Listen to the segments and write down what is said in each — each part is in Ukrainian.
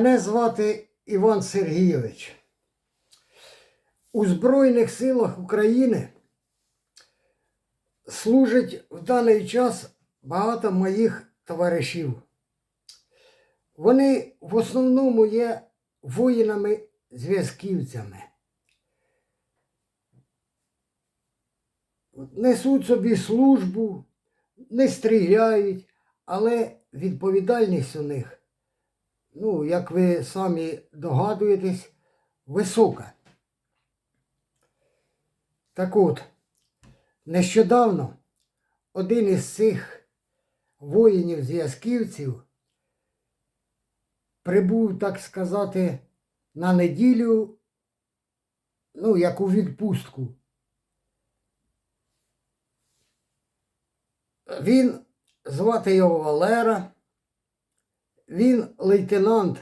Мене звати Іван Сергійович. У Збройних силах України служить в даний час багато моїх товаришів. Вони в основному є воїнами-зв'язківцями. Несуть собі службу, не стріляють, але відповідальність у них ну, як ви самі догадуєтесь, висока. Так от, нещодавно один із цих воїнів-зв'язківців прибув, так сказати, на неділю, ну, як у відпустку. Він звати його Валера. Він лейтенант,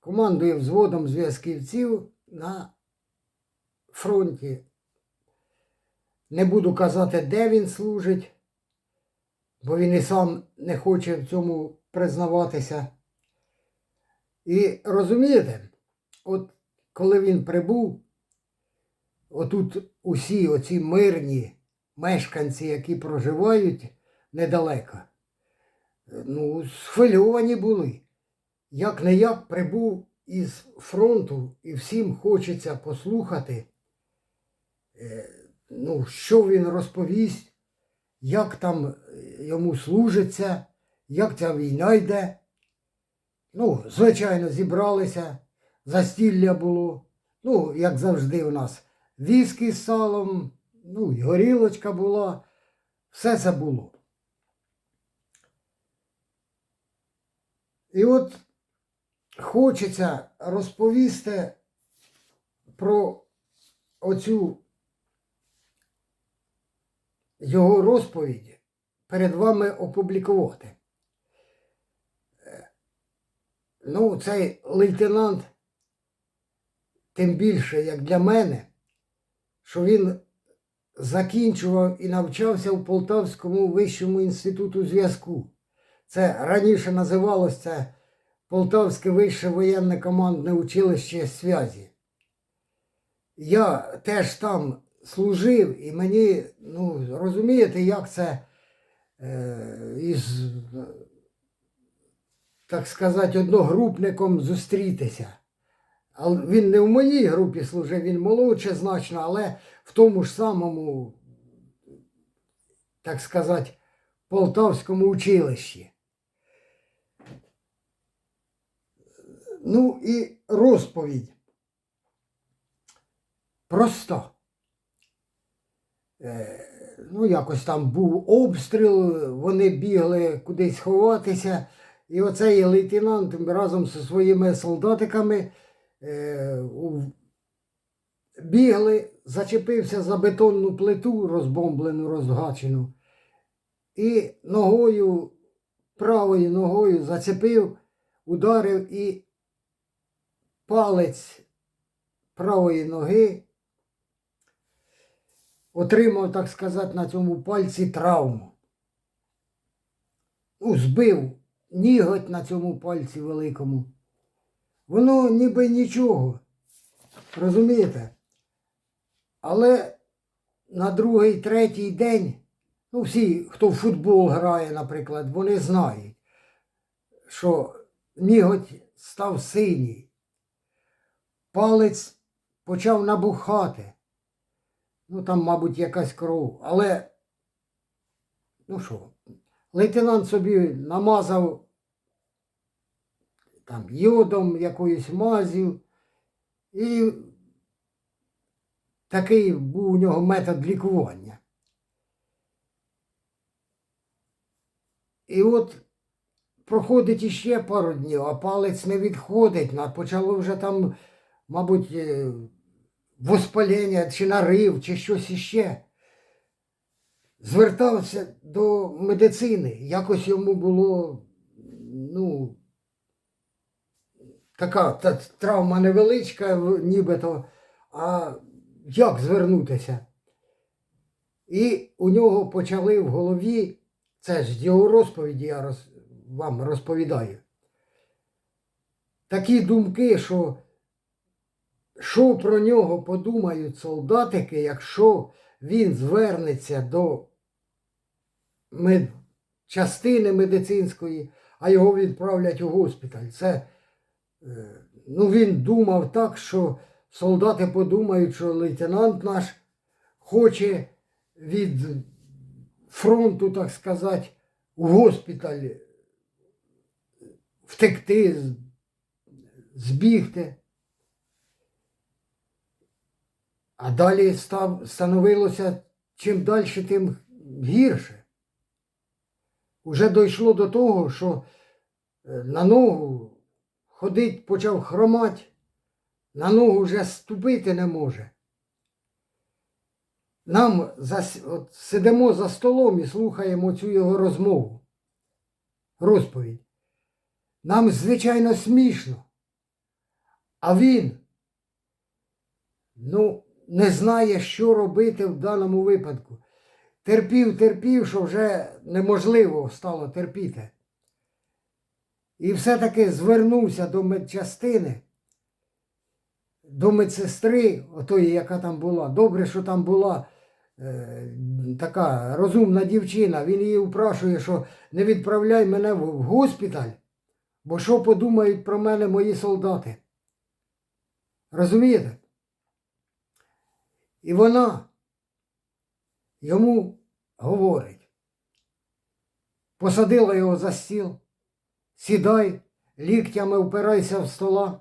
командує взводом зв'язківців на фронті. Не буду казати, де він служить, бо він і сам не хоче в цьому признаватися. І розумієте, от коли він прибув, отут усі оці мирні мешканці, які проживають недалеко, ну, схвильовані були. Як не як прибув із фронту, і всім хочеться послухати, е, ну, що він розповість, як там йому служиться, як ця війна йде. Ну, звичайно, зібралися, застілля було. Ну, як завжди, у нас віскі з салом, ну, і горілочка була, все це було. І от хочеться розповісти про оцю його розповідь перед вами опублікувати. Ну, цей лейтенант, тим більше, як для мене, що він закінчував і навчався у Полтавському вищому інституту зв'язку. Це раніше називалося Полтавське вище воєнне командне училище зв'язі. Я теж там служив, і мені, ну, розумієте, як це е, із, так сказати, одногрупником зустрітися. Але він не в моїй групі служив, він молодше значно, але в тому ж самому, так сказати, Полтавському училищі. Ну і розповідь. Просто. Е, ну, якось там був обстріл, вони бігли кудись ховатися. І оцей лейтенант разом зі своїми солдатиками е, бігли, зачепився за бетонну плиту розбомблену, розгачену. І ногою, правою ногою зацепив, ударив і палець правої ноги отримав, так сказати, на цьому пальці травму. Ну, збив ніготь на цьому пальці великому. Воно ніби нічого. Розумієте? Але на другий, третій день, ну всі, хто в футбол грає, наприклад, вони знають, що ніготь став синій палець почав набухати. Ну, там, мабуть, якась кров. Але, ну що, лейтенант собі намазав там йодом якоюсь мазю. І такий був у нього метод лікування. І от проходить іще пару днів, а палець не відходить. Почало вже там мабуть, е, воспалення, чи нарив, чи щось іще. Звертався до медицини. Якось йому було, ну, така та, травма невеличка, нібито, а як звернутися? І у нього почали в голові, це ж з його розповіді я роз, вам розповідаю. такі думки, що що про нього подумають солдатики, якщо він звернеться до мед... частини медицинської, а його відправлять у госпіталь. Це, е, ну, він думав так, що солдати подумають, що лейтенант наш хоче від фронту, так сказати, у госпіталь втекти, збігти. А далі став, становилося чим далі, тим гірше. Уже дійшло до того, що е, на ногу ходить почав хромать, на ногу вже ступити не може. Нам зас... от сидимо за столом і слухаємо цю його розмову, розповідь. Нам, звичайно, смішно. А він, ну, не знає, що робити в даному випадку. Терпів, терпів, що вже неможливо стало терпіти. І все-таки звернувся до медчастини, до медсестри, отої, яка там була. Добре, що там була е, така розумна дівчина. Він її упрашує, що не відправляй мене в госпіталь, бо що подумають про мене мої солдати. Розумієте? І вона йому говорить, посадила його за стіл, сідай, ліктями впирайся в стола,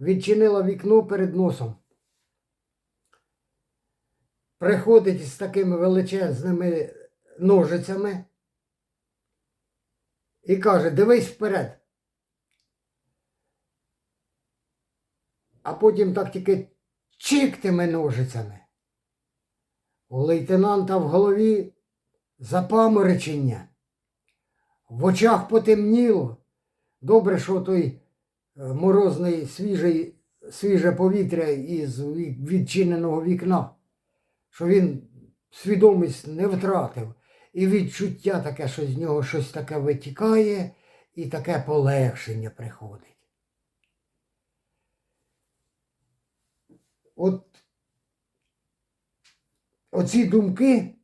відчинила вікно перед носом. Приходить з такими величезними ножицями і каже, дивись вперед. А потім так тільки чик тими ножицями. У лейтенанта в голові запаморочення, в очах потемніло. Добре, що той е, морозний свіжий, свіже повітря із відчиненого вікна, що він свідомість не втратив. І відчуття таке, що з нього щось таке витікає, і таке полегшення приходить. От оці думки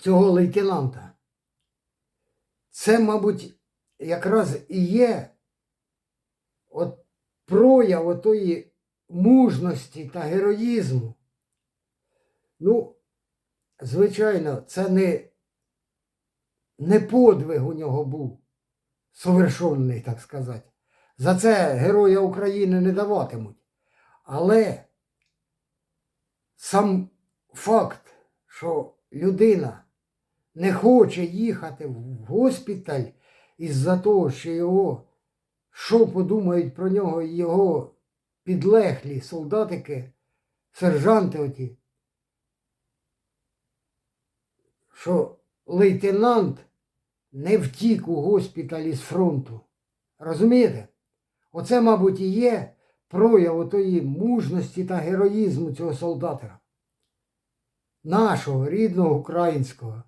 цього лейтенанта, це, мабуть, якраз і є от прояв отої мужності та героїзму. Ну, звичайно, це не, не подвиг у нього був совершенний, так сказати. За це Героя України не даватимуть. Але сам факт, що людина не хоче їхати в госпіталь із-за того, що його, що подумають про нього його підлеглі солдатики, сержанти оті, що лейтенант не втік у госпіталь із фронту. Розумієте? Оце, мабуть, і є прояв отої мужності та героїзму цього солдата. Нашого рідного українського.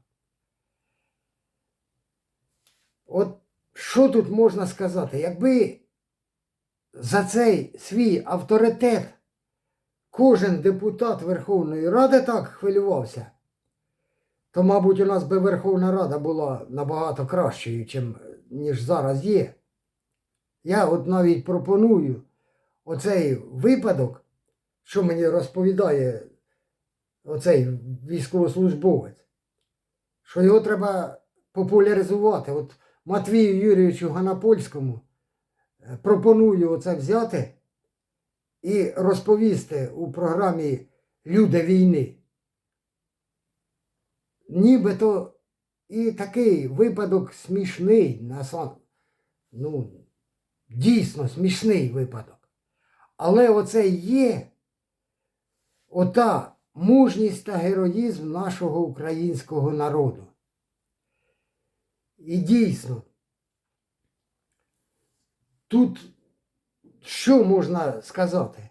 От що тут можна сказати? Якби за цей свій авторитет кожен депутат Верховної Ради так хвилювався, то, мабуть, у нас би Верховна Рада була набагато кращою, ніж зараз є. Я от навіть пропоную оцей випадок, що мені розповідає оцей військовослужбовець, що його треба популяризувати. От Матвію Юрійовичу Ганапольському е, пропоную оце взяти і розповісти у програмі Люди війни. Нібито і такий випадок смішний, насам- ну, дійсно смішний випадок. Але оце є ота мужність та героїзм нашого українського народу. І дійсно, тут що можна сказати?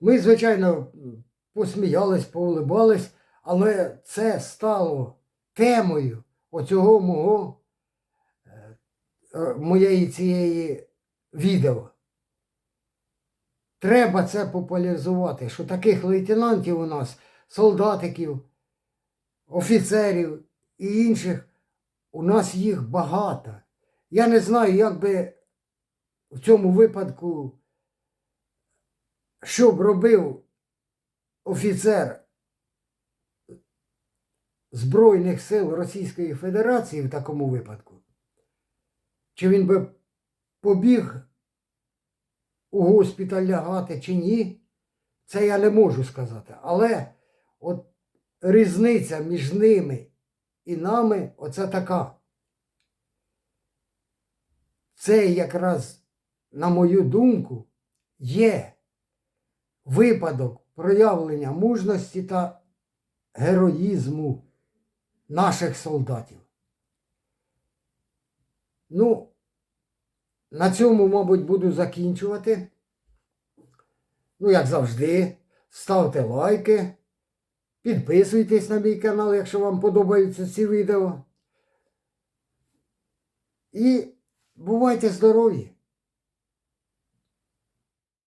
Ми, звичайно, посміялись, поулибались, але це стало темою оцього мого, е, моєї цієї відео. треба це популяризувати, що таких лейтенантів у нас, солдатиків, офіцерів і інших, у нас їх багато. Я не знаю, як би в цьому випадку, що б робив офіцер Збройних сил Російської Федерації в такому випадку. Чи він би побіг у госпіталь лягати чи ні, це я не можу сказати. Але от різниця між ними і нами оце така. Це якраз, на мою думку, є випадок проявлення мужності та героїзму наших солдатів. Ну, на цьому, мабуть, буду закінчувати. Ну, як завжди, ставте лайки, підписуйтесь на мій канал, якщо вам подобаються ці відео. І бувайте здорові!